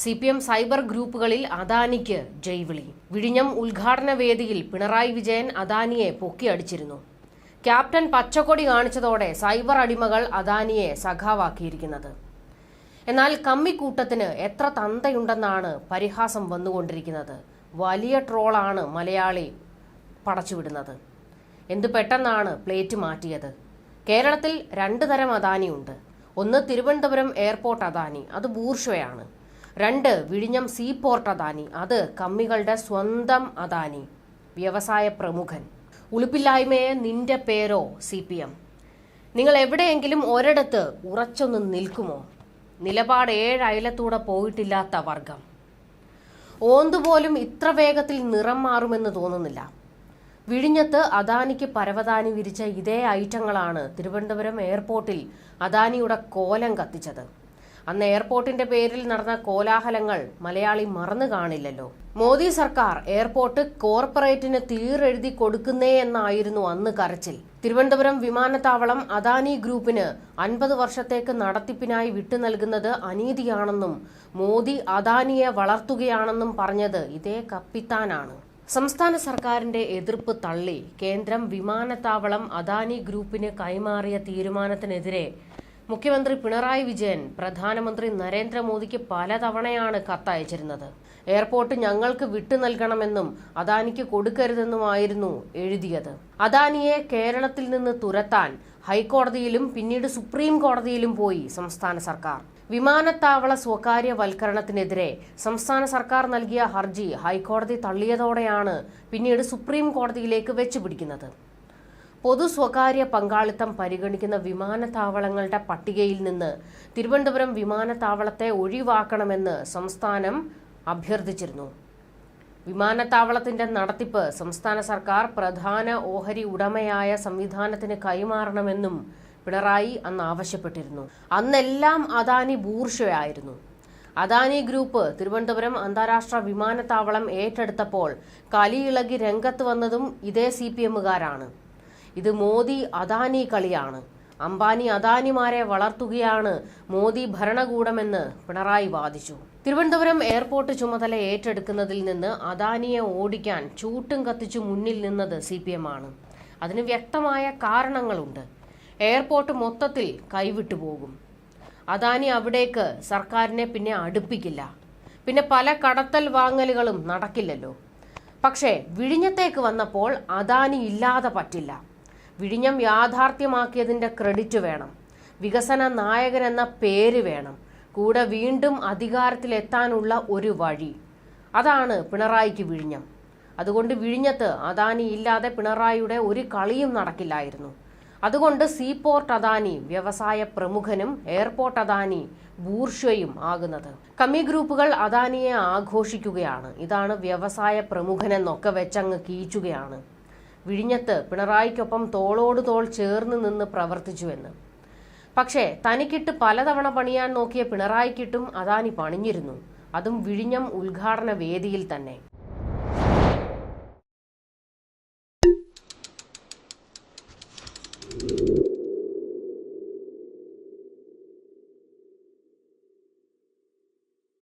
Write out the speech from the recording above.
C P M cyber ഗ്രൂപ്പുകളിൽ അദാനിക്ക് ജൈവിളി വിഴിഞ്ഞം ഉദ്ഘാടന വേദിയിൽ പിണറായി വിജയൻ അദാനിയെ പൊക്കിയടിച്ചിരുന്നു. ക്യാപ്റ്റൻ പച്ചക്കൊടി കാണിച്ചതോടെ സൈബർ അടിമകൾ അദാനിയെ സഖാവാക്കിയിരിക്കുന്നത്. എന്നാൽ കമ്മിക്കൂട്ടത്തിന് എത്ര തന്തയുണ്ടെന്നാണ് പരിഹാസം വന്നുകൊണ്ടിരിക്കുന്നത്. വലിയ ട്രോളാണ് മലയാളി പടച്ചുവിടുന്നത്. എന്തു പെട്ടെന്നാണ് പ്ലേറ്റ് മാറ്റിയത്? കേരളത്തിൽ രണ്ട് തരം അദാനിയുണ്ട്. ഒന്ന് തിരുവനന്തപുരം എയർപോർട്ട് അദാനി അത് ബൂർഷയാണ് രണ്ട് വിഴിഞ്ഞം സീ പോർട്ട് അദാനി. അത് കമ്മികളുടെ സ്വന്തം അദാനി. വ്യവസായ പ്രമുഖൻ. ഉളുപ്പില്ലായ്മയെ നിന്റെ പേരോ സി പി എം? നിങ്ങൾ എവിടെയെങ്കിലും ഒരിടത്ത് ഉറച്ചൊന്ന് നിൽക്കുമോ? നിലപാട് ഏഴ് അയലത്തൂടെ പോയിട്ടില്ലാത്ത വർഗം. ഓന്തുപോലും ഇത്ര വേഗത്തിൽ നിറം മാറുമെന്ന് തോന്നുന്നില്ല. വിഴിഞ്ഞത്ത് അദാനിക്ക് പരവതാനി വിരിച്ച ഇതേ ഐറ്റങ്ങളാണ് തിരുവനന്തപുരം എയർപോർട്ടിൽ അദാനിയുടെ കോലം കത്തിച്ചത്. അന്ന് എയർപോർട്ടിന്റെ പേരിൽ നടന്ന കോലാഹലങ്ങൾ മലയാളി മറന്നു കാണില്ലല്ലോ. മോദി സർക്കാർ എയർപോർട്ട് കോർപ്പറേറ്റിന് തീരെഴുതി കൊടുക്കുന്നേ എന്നായിരുന്നു അന്ന് കരച്ചിൽ. തിരുവനന്തപുരം വിമാനത്താവളം അദാനി ഗ്രൂപ്പിന് അൻപത് വർഷത്തേക്ക് നടത്തിപ്പിനായി വിട്ടു നൽകുന്നത് അനീതിയാണെന്നും മോദി അദാനിയെ വളർത്തുകയാണെന്നും പറഞ്ഞത് ഇതേ കപ്പിത്താനാണ്. സംസ്ഥാന സർക്കാരിന്റെ എതിർപ്പ് തള്ളി കേന്ദ്രം വിമാനത്താവളം അദാനി ഗ്രൂപ്പിന് കൈമാറിയ തീരുമാനത്തിനെതിരെ മുഖ്യമന്ത്രി പിണറായി വിജയൻ പ്രധാനമന്ത്രി നരേന്ദ്രമോദിക്ക് പലതവണയാണ് കത്തയച്ചിരുന്നത്. എയർപോർട്ട് ഞങ്ങൾക്ക് വിട്ടു നൽകണമെന്നും അദാനിക്ക് കൊടുക്കരുതെന്നുമായിരുന്നു എഴുതിയത്. അദാനിയെ കേരളത്തിൽ നിന്ന് തുരത്താൻ ഹൈക്കോടതിയിലും പിന്നീട് സുപ്രീം കോടതിയിലും പോയി സംസ്ഥാന സർക്കാർ. വിമാനത്താവള സ്വകാര്യവൽക്കരണത്തിനെതിരെ സംസ്ഥാന സർക്കാർ നൽകിയ ഹർജി ഹൈക്കോടതി തള്ളിയതോടെയാണ് പിന്നീട് സുപ്രീം കോടതിയിലേക്ക് വെച്ചുപിടിക്കുന്നത്. പൊതു സ്വകാര്യ പങ്കാളിത്തം പരിഗണിക്കുന്ന വിമാനത്താവളങ്ങളുടെ പട്ടികയിൽ നിന്ന് തിരുവനന്തപുരം വിമാനത്താവളത്തെ ഒഴിവാക്കണമെന്ന് സംസ്ഥാനം അഭ്യർത്ഥിച്ചിരുന്നു. വിമാനത്താവളത്തിന്റെ നടത്തിപ്പ് സംസ്ഥാന സർക്കാർ പ്രധാന ഓഹരി ഉടമയായ സംവിധാനത്തിന് കൈമാറണമെന്നും പിണറായി അന്ന് ആവശ്യപ്പെട്ടിരുന്നു. അന്നെല്ലാം അദാനി ബൂർഷയായിരുന്നു. അദാനി ഗ്രൂപ്പ് തിരുവനന്തപുരം അന്താരാഷ്ട്ര വിമാനത്താവളം ഏറ്റെടുത്തപ്പോൾ കലിയിളകി രംഗത്ത് വന്നതും ഇതേ സി പി എമ്മുകാരാണ്. ഇത് മോദി അദാനി കളിയാണ്. അംബാനി അദാനിമാരെ വളർത്തുകയാണ് മോദി ഭരണകൂടമെന്ന് പിണറായി വാദിച്ചു. തിരുവനന്തപുരം എയർപോർട്ട് ചുമതല ഏറ്റെടുക്കുന്നതിൽ നിന്ന് അദാനിയെ ഓടിക്കാൻ ചൂട്ടും കത്തിച്ചു മുന്നിൽ നിന്നത് സി പി എം ആണ് അതിന് വ്യക്തമായ കാരണങ്ങളുണ്ട്. എയർപോർട്ട് മൊത്തത്തിൽ കൈവിട്ടു പോകും. അദാനി അവിടേക്ക് സർക്കാരിനെ പിന്നെ അടുപ്പിക്കില്ല. പിന്നെ പല കടത്തൽ വാങ്ങലുകളും നടക്കില്ലല്ലോ. പക്ഷേ വിഴിഞ്ഞത്തേക്ക് വന്നപ്പോൾ അദാനി ഇല്ലാതെ പറ്റില്ല. വിഴിഞ്ഞം യാഥാർത്ഥ്യമാക്കിയതിന്റെ ക്രെഡിറ്റ് വേണം. വികസന നായകൻ എന്ന പേര് വേണം. കൂടെ വീണ്ടും അധികാരത്തിലെത്താനുള്ള ഒരു വഴി. അതാണ് പിണറായിക്ക് വിഴിഞ്ഞം. അതുകൊണ്ട് വിഴിഞ്ഞത്ത് അദാനി ഇല്ലാതെ പിണറായിയുടെ ഒരു കളിയും നടക്കില്ലായിരുന്നു. അതുകൊണ്ട് സീപോർട്ട് അദാനി വ്യവസായ പ്രമുഖനും എയർപോർട്ട് അദാനി ബൂർഷയും ആകുന്നത്. കമ്മി ഗ്രൂപ്പുകൾ അദാനിയെ ആഘോഷിക്കുകയാണ്. ഇതാണ് വ്യവസായ പ്രമുഖനെന്നൊക്കെ വെച്ചങ്ങ് കീച്ചുകയാണ്. വിഴിഞ്ഞത്ത് പിണറായിക്കൊപ്പം തോളോട് തോൾ ചേർന്ന് നിന്ന് പ്രവർത്തിച്ചുവെന്ന്. പക്ഷേ തനിക്കിട്ട് പലതവണ പണിയാൻ നോക്കിയ പിണറായിക്കിട്ടും അദാനി പണിഞ്ഞിരുന്നു. അതും വിഴിഞ്ഞം ഉദ്ഘാടന വേദിയിൽ തന്നെ.